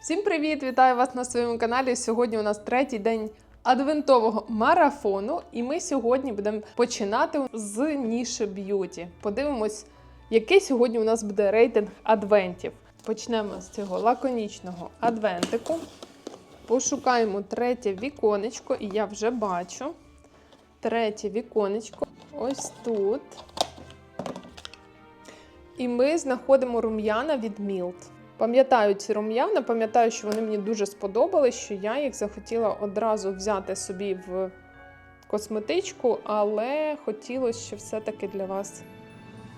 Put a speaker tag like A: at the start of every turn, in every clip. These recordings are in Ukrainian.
A: Всім привіт! Вітаю вас на своєму каналі. Сьогодні у нас третій день адвентового марафону, і ми сьогодні будемо починати з ніші б'юті. Подивимось, який сьогодні у нас буде рейтинг адвентів. Почнемо з цього лаконічного адвентику. Пошукаємо третє віконечко, і я вже бачу. Третє віконечко ось тут. І ми знаходимо рум'яна від Мілт. Пам'ятаю ці рум'яна, пам'ятаю, що вони мені дуже сподобались, що я їх захотіла одразу взяти собі в косметичку, але хотілося ще все-таки для вас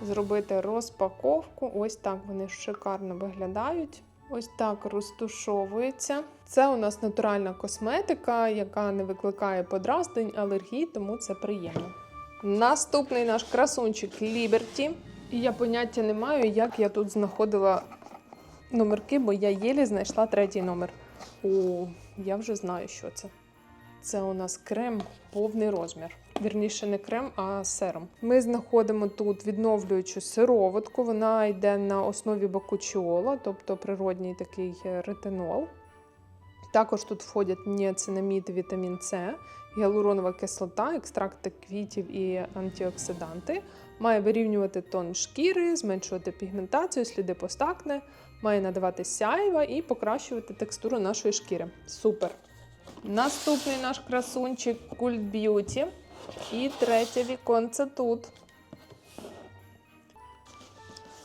A: зробити розпаковку. Ось так вони шикарно виглядають. Ось так розтушовується. Це у нас натуральна косметика, яка не викликає подразнень, алергій, тому це приємно. Наступний наш красунчик Liberty. І я поняття не маю, як я тут знаходила номерки, бо я єлі знайшла третій номер. О, я вже знаю, що це. Це у нас крем повний розмір. Вірніше, не крем, а серум. Ми знаходимо тут відновлюючу сироватку. Вона йде на основі бакучіола, тобто природній такий ретинол. Також тут входять ніацинамід, вітамін С, гіалуронова кислота, екстракти квітів і антиоксиданти. Має вирівнювати тон шкіри, зменшувати пігментацію, сліди постакне, має надавати сяйва і покращувати текстуру нашої шкіри. Супер! Наступний наш красунчик Cult Beauty. І третє віконце тут.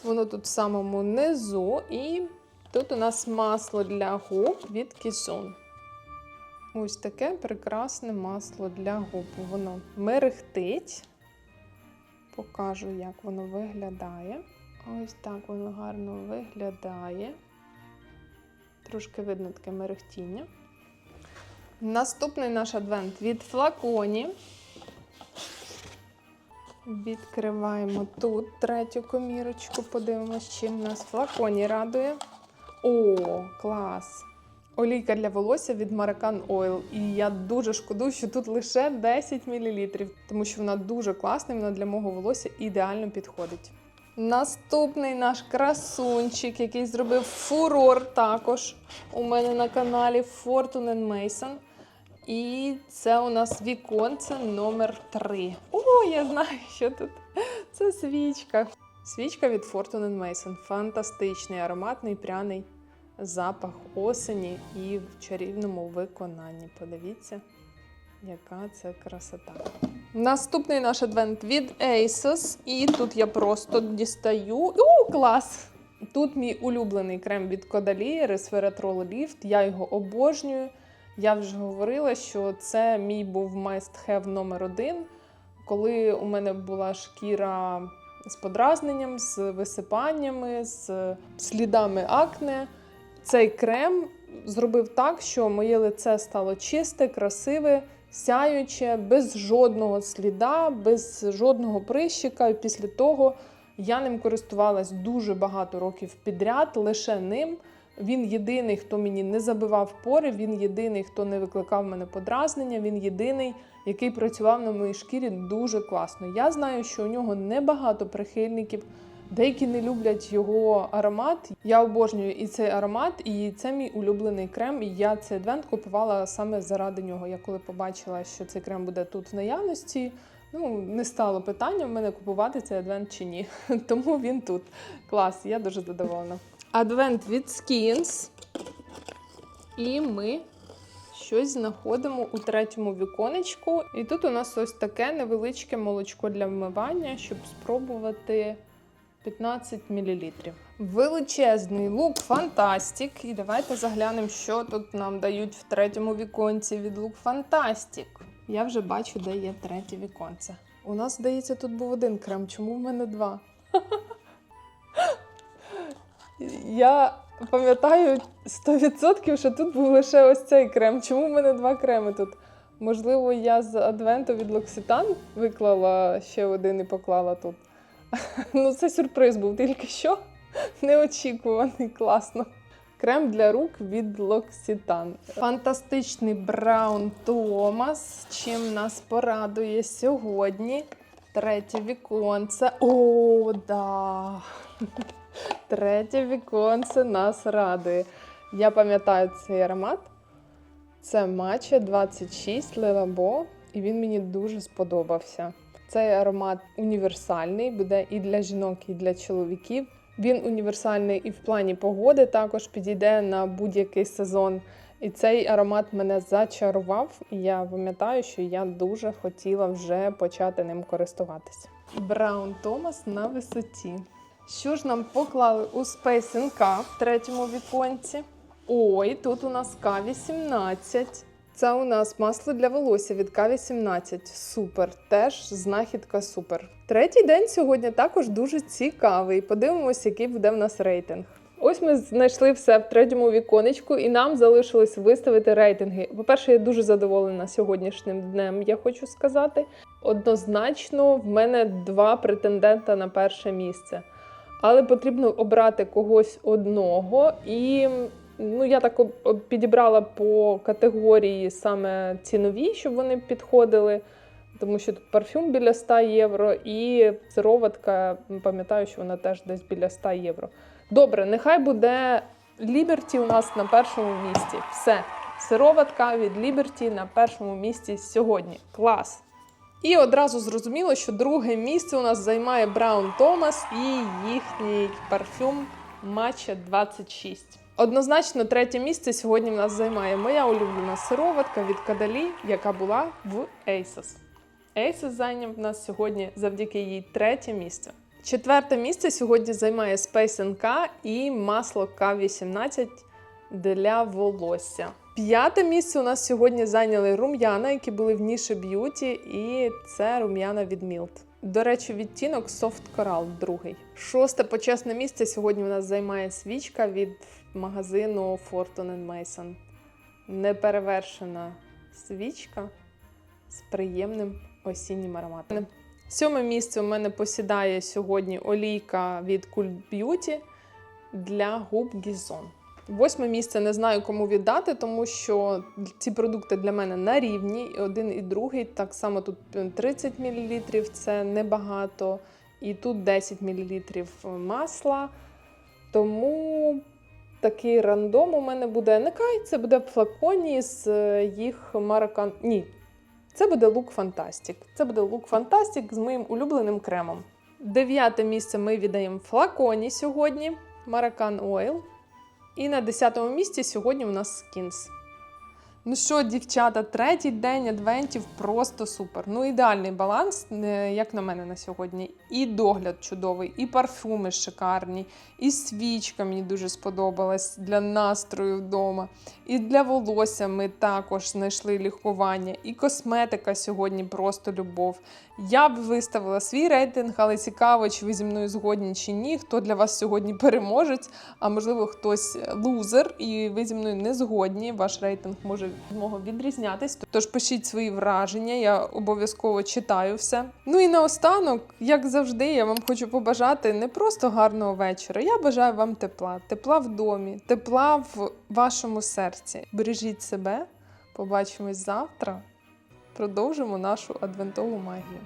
A: Воно тут в самому низу. І тут у нас масло для губ від Kizun. Ось таке прекрасне масло для губ. Воно мерехтить. Покажу, як воно виглядає. Ось так воно гарно виглядає. Трошки видно таке мерехтіння. Наступний наш адвент від флаконі. Відкриваємо тут третю комірочку, подивимось, чим нас флаконі радує. О, клас! Олійка для волосся від Maracan Oil. І я дуже шкодую, що тут лише 10 мл, тому що вона дуже класна, вона для мого волосся ідеально підходить. Наступний наш красунчик, який зробив фурор також у мене на каналі Fortune Mason. І це у нас віконце номер 3. О, я знаю, що тут. Це свічка. Свічка від Fortune Mason. Фантастичний, ароматний, пряний запах осені і в чарівному виконанні. Подивіться, яка це красота. Наступний наш адвент від Asos. І тут я просто дістаю. О, клас! Тут мій улюблений крем від Caudalie Resveratrol Lift. Я його обожнюю. Я вже говорила, що це мій був must-have номер один, коли у мене була шкіра з подразненням, з висипаннями, з слідами акне. Цей крем зробив так, що моє лице стало чисте, красиве, сяюче, без жодного сліда, без жодного прищика. Після того я ним користувалась дуже багато років підряд, лише ним. Він єдиний, хто мені не забивав пори, він єдиний, хто не викликав мене подразнення, він єдиний, який працював на моїй шкірі дуже класно. Я знаю, що у нього небагато прихильників. Деякі не люблять його аромат. Я обожнюю і цей аромат, і це мій улюблений крем. І я цей адвент купувала саме заради нього. Я коли побачила, що цей крем буде тут в наявності. Ну, не стало питання в мене купувати цей адвент чи ні. Тому він тут. Клас, я дуже задоволена. Адвент від Skins. І ми щось знаходимо у третьому віконечку. І тут у нас ось таке невеличке молочко для вмивання, щоб спробувати 15 мл. Величезний лук Фантастік. І давайте заглянемо, що тут нам дають в третьому віконці від лук Фантастік. Я вже бачу, де є третє віконце. У нас, здається, тут був один крем. Чому в мене два? Я пам'ятаю 100%, що тут був лише ось цей крем. Чому в мене два креми тут? Можливо, я з адвенту від Локситан виклала ще один і поклала тут. Ну, це сюрприз був тільки що. Неочікуваний, класно. Крем для рук від L'Occitane. Фантастичний Браун Томас. Чим нас порадує сьогодні? Третє віконце. О, да! Третє віконце нас радує. Я пам'ятаю цей аромат. Це Матча 26 Лелабо, і він мені дуже сподобався. Цей аромат універсальний, буде і для жінок, і для чоловіків. Він універсальний і в плані погоди також підійде на будь-який сезон. І цей аромат мене зачарував. І я пам'ятаю, що я дуже хотіла вже почати ним користуватися. Браун Томас на висоті. Що ж нам поклали у Space NK в третьому віконці? Ой, тут у нас К18. Це у нас масло для волосся від К18. Супер. Теж знахідка супер. Третій день сьогодні також дуже цікавий. Подивимось, який буде в нас рейтинг. Ось ми знайшли все в третьому віконечку, і нам залишилось виставити рейтинги. По-перше, я дуже задоволена сьогоднішнім днем, я хочу сказати. Однозначно, в мене два претендента на перше місце. Але потрібно обрати когось одного. І ну, я так підібрала по категорії саме цінові, щоб вони підходили. Тому що тут парфюм біля 100 євро, і сироватка, пам'ятаю, що вона теж десь біля 100 євро. Добре, нехай буде Liberty у нас на першому місці. Все. Сироватка від Liberty на першому місці сьогодні. Клас! І одразу зрозуміло, що друге місце у нас займає Браун Томас і їхній парфюм Matcha 26. Однозначно, третє місце сьогодні в нас займає моя улюблена сироватка від Кадалі, яка була в Asos. Asos зайняв в нас сьогодні завдяки їй третє місце. Четверте місце сьогодні займає Space NK і масло К18 для волосся. П'яте місце у нас сьогодні зайняли рум'яна, які були в ніші б'юті, і це рум'яна від Milt. До речі, відтінок Soft Coral другий. Шосте почесне місце сьогодні у нас займає свічка від магазину Fortune Mason. Неперевершена свічка з приємним осіннім ароматом. Сьоме місце у мене посідає сьогодні олійка від Cult Beauty для губ Gizon. Восьме місце не знаю, кому віддати, тому що ці продукти для мене на рівні. Один і другий. Так само тут 30 мл, це небагато. І тут 10 мл масла. Тому такий рандом у мене буде. Нехай це буде флаконі з е, їх маракан. Ні, це буде лук Фантастік. Це буде лук Фантастік з моїм улюбленим кремом. Дев'яте місце ми віддаємо флаконі сьогодні. Маракан Ойл. І на 10-му місці сьогодні у нас скінс. Ну що, дівчата, третій день адвентів просто супер. Ну, ідеальний баланс, е, як на мене на сьогодні. І догляд чудовий, і парфуми шикарні, і свічка мені дуже сподобалась для настрою вдома. І для волосся ми також знайшли лікування, і косметика сьогодні просто любов. Я б виставила свій рейтинг, але цікаво, чи ви зі мною згодні чи ні. Хто для вас сьогодні переможець, а можливо, хтось лузер, і ви зі мною не згодні. Ваш рейтинг може мого відрізнятись. Тож пишіть свої враження, я обов'язково читаю все. Ну і наостанок, як завжди, я вам хочу побажати не просто гарного вечора. Я бажаю вам тепла, тепла в домі, тепла в вашому серці. Бережіть себе, побачимось завтра. Продовжимо нашу адвентову магію.